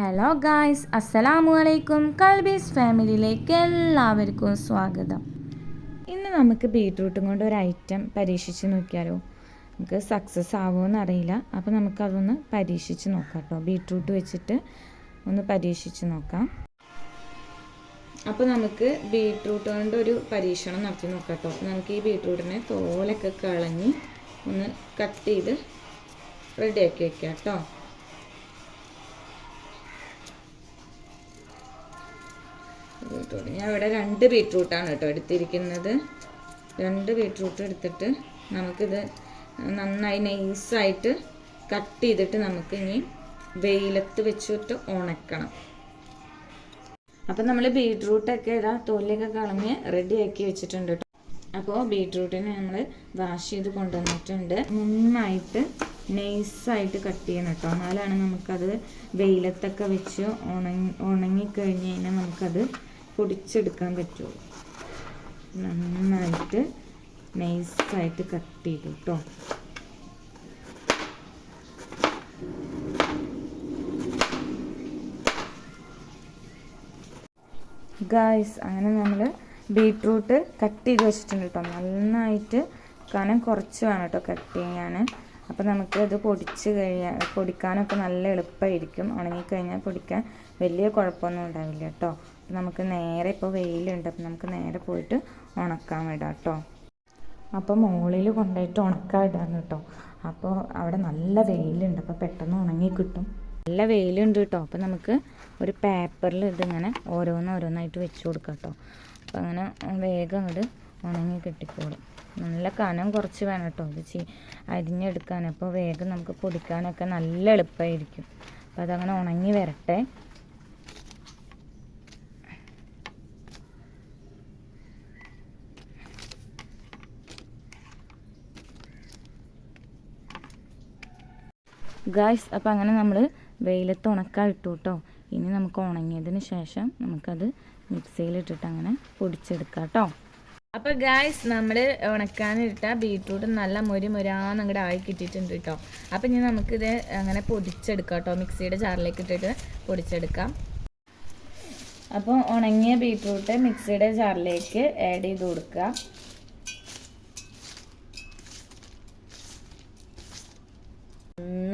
Hello guys അസ്സലാമു അലൈക്കും കൽബീസ് ഫാമിലിയിലേക്ക് എല്ലാവർക്കും സ്വാഗതം. ഇന്ന് നമുക്ക് ബീട്രൂട്ടും കൊണ്ട് ഒരു ഐറ്റം പരീക്ഷിച്ച് നോക്കിയാലോ? നമുക്ക് സക്സസ് ആവുമോ അറിയില്ല. അപ്പോൾ നമുക്കതൊന്ന് പരീക്ഷിച്ച് നോക്കാം കേട്ടോ. ബീട്രൂട്ട് വെച്ചിട്ട് ഒന്ന് പരീക്ഷിച്ച് നോക്കാം. അപ്പോൾ നമുക്ക് ബീട്രൂട്ട് കൊണ്ട് ഒരു പരീക്ഷണം നടത്തി നോക്കാം കേട്ടോ. നമുക്ക് ഈ ബീട്രൂട്ടിനെ തോലൊക്കെ കളഞ്ഞ് ഒന്ന് കട്ട് ചെയ്ത് റെഡിയാക്കി വെക്കാം കേട്ടോ. ബീട്രൂട്ട് ഞാൻ ഇവിടെ രണ്ട് ബീട്രൂട്ടാണ് കേട്ടോ എടുത്തിരിക്കുന്നത്. രണ്ട് ബീട്രൂട്ട് എടുത്തിട്ട് നമുക്കിത് നന്നായി നൈസായിട്ട് കട്ട് ചെയ്തിട്ട് നമുക്ക് ഇനി വെയിലത്ത് വെച്ചിട്ട് ഉണക്കണം. അപ്പം നമ്മൾ ബീട്രൂട്ടൊക്കെ ഇതാ തൊലിയൊക്കെ കളഞ്ഞ് റെഡിയാക്കി വെച്ചിട്ടുണ്ട് കേട്ടോ. അപ്പോൾ ബീട്രൂട്ടിനെ നമ്മൾ വാഷ് ചെയ്ത് കൊണ്ടുവന്നിട്ടുണ്ട്. നന്നായിട്ട് നൈസായിട്ട് കട്ട് ചെയ്യണം കേട്ടോ. എന്നാലാണ് നമുക്കത് വെയിലത്തൊക്കെ വെച്ച് ഉണങ്ങി ഉണങ്ങിക്കഴിഞ്ഞ് കഴിഞ്ഞാൽ നമുക്കത് പൊടിച്ചെടുക്കാൻ പറ്റുള്ളൂ. നന്നായിട്ട് നൈസായിട്ട് കട്ട് ചെയ്തു കേട്ടോ ഗായ്സ് അങ്ങനെ നമ്മൾ ബീട്രൂട്ട് കട്ട് ചെയ്ത് വെച്ചിട്ടുണ്ട് കേട്ടോ നന്നായിട്ട് കനം കുറച്ച് വേണം കേട്ടോ കട്ട് ചെയ്യാൻ നമുക്ക് ഇത് പൊടിച്ച് കഴിയാൻ പൊടിക്കാനൊക്കെ നല്ല എളുപ്പമായിരിക്കും ഉണങ്ങിക്കഴിഞ്ഞാൽ പൊടിക്കാൻ വലിയ കുഴപ്പമൊന്നും ഉണ്ടാവില്ല കേട്ടോ നമുക്ക് നേരെ ഇപ്പോൾ വെയിലുണ്ട് അപ്പം നമുക്ക് നേരെ പോയിട്ട് ഉണക്കാൻ വിടാം കേട്ടോ അപ്പോൾ മുകളിൽ കൊണ്ടുപോയിട്ട് ഉണക്കാൻ ഇടാൻ കേട്ടോ അപ്പോൾ അവിടെ നല്ല വെയിലുണ്ട് അപ്പോൾ പെട്ടെന്ന് ഉണങ്ങി കിട്ടും. നല്ല വെയിലുണ്ട് കേട്ടോ അപ്പോൾ നമുക്ക് ഒരു പേപ്പറിൽ ഇതിങ്ങനെ ഓരോന്ന് ഓരോന്നായിട്ട് വെച്ച് കൊടുക്കാം കേട്ടോ അപ്പോൾ അങ്ങനെ വേഗം അങ്ങോട്ട് ഉണങ്ങി കിട്ടിക്കോളും. നല്ല കനം കുറച്ച് വേണം കേട്ടോ ഇത് ചീ അരിഞ്ഞെടുക്കാൻ. അപ്പോൾ വേഗം നമുക്ക് പൊടിക്കാനൊക്കെ നല്ല എളുപ്പമായിരിക്കും അപ്പോൾ അതങ്ങനെ ഉണങ്ങി വരട്ടെ. ഗായ്സ് അപ്പോൾ അങ്ങനെ നമ്മൾ വെയിലത്ത് ഉണക്കാൻ ഇട്ടു കേട്ടോ ഇനി നമുക്ക് ഉണങ്ങിയതിന് ശേഷം നമുക്കത് മിക്സിയിലിട്ടിട്ട് അങ്ങനെ പൊടിച്ചെടുക്കാം കേട്ടോ അപ്പോൾ ഗായ്സ് നമ്മൾ ഉണക്കാനിട്ട ബീട്രൂട്ട് നല്ല മുരി മുരാന്ന് അങ്ങോട്ട് ആയി കിട്ടിയിട്ടുണ്ട് കേട്ടോ അപ്പോൾ ഇനി നമുക്കിത് അങ്ങനെ പൊടിച്ചെടുക്കാം കേട്ടോ മിക്സിയുടെ ജാറിലേക്ക് ഇട്ടിട്ട് പൊടിച്ചെടുക്കാം. അപ്പോൾ ഉണങ്ങിയ ബീട്രൂട്ട് മിക്സിയുടെ ജാറിലേക്ക് ആഡ് ചെയ്ത് കൊടുക്കുക.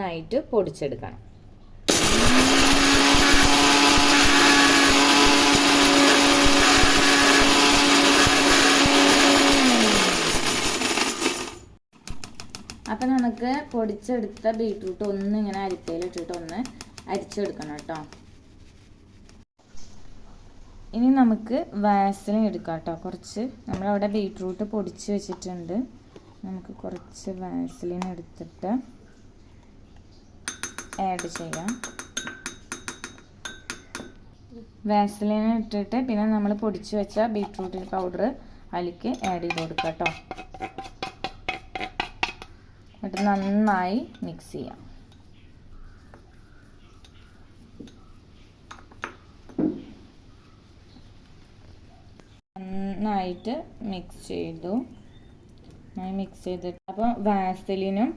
നന്നായിട്ട് പൊടിച്ചെടുക്കണം. അപ്പം നമുക്ക് പൊടിച്ചെടുത്ത ബീട്രൂട്ട് ഒന്ന് ഇങ്ങനെ അരിപ്പയിലിട്ടിട്ട് ഒന്ന് അരിച്ചെടുക്കണം കേട്ടോ. ഇനി നമുക്ക് വാസലിൻ എടുക്കാം കേട്ടോ. കുറച്ച് നമ്മളവിടെ ബീട്രൂട്ട് പൊടിച്ച് വെച്ചിട്ടുണ്ട്. നമുക്ക് കുറച്ച് വാസലിൻ എടുത്തിട്ട് ആഡ് ചെയ്യാം. വാസലിൻ ഇട്ടിട്ട് പിന്നെ നമ്മൾ പൊടിച്ച് വെച്ച ബീട്രൂട്ട് പൗഡർ അതിലേക്ക് ആഡ് ചെയ്ത് കൊടുക്കുക കേട്ടോ. എന്നിട്ട് നന്നായി മിക്സ് ചെയ്യാം. നന്നായിട്ട് മിക്സ് ചെയ്തു. നന്നായി മിക്സ് ചെയ്തിട്ട് അപ്പോൾ വാസലിനും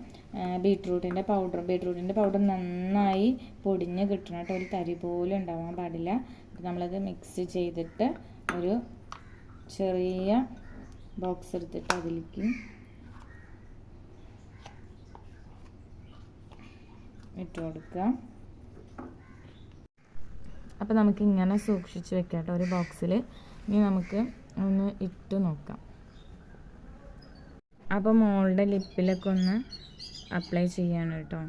ബീട്രൂട്ടിന്റെ പൗഡർ ബീട്രൂട്ടിന്റെ പൗഡർ നന്നായി പൊടിഞ്ഞ് കിട്ടണം കേട്ടോ. ഒരു തരി പോലും ഉണ്ടാവാൻ പാടില്ല. നമ്മളത് മിക്സ് ചെയ്തിട്ട് ഒരു ചെറിയ ബോക്സ് എടുത്തിട്ട് അതിലേക്ക് ഇട്ട് കൊടുക്കുക. അപ്പോൾ നമുക്കിങ്ങനെ സൂക്ഷിച്ച് വെക്കാം കേട്ടോ ഒരു ബോക്സിൽ ഇനി നമുക്ക് ഒന്ന് ഇട്ട് നോക്കാം. അപ്പോൾ മോളുടെ ലിപ്പിലൊക്കെ ഒന്ന് അപ്ലൈ ചെയ്യാണ് കേട്ടോ.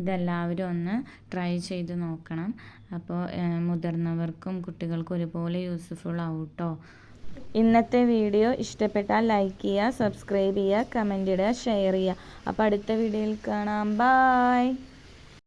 ഇതെല്ലാവരും ഒന്ന് ട്രൈ ചെയ്ത് നോക്കണം. അപ്പോൾ മുതിർന്നവർക്കും കുട്ടികൾക്കും ഒരുപോലെ യൂസ്ഫുൾ ആവും കേട്ടോ ഇന്നത്തെ വീഡിയോ ഇഷ്ടപ്പെട്ടാൽ ലൈക്ക് ചെയ്യുക സബ്സ്ക്രൈബ് ചെയ്യുക കമന്റ് ഇടുക ഷെയർ ചെയ്യുക. അപ്പോൾ അടുത്ത വീഡിയോയിൽ കാണാം. ബായ്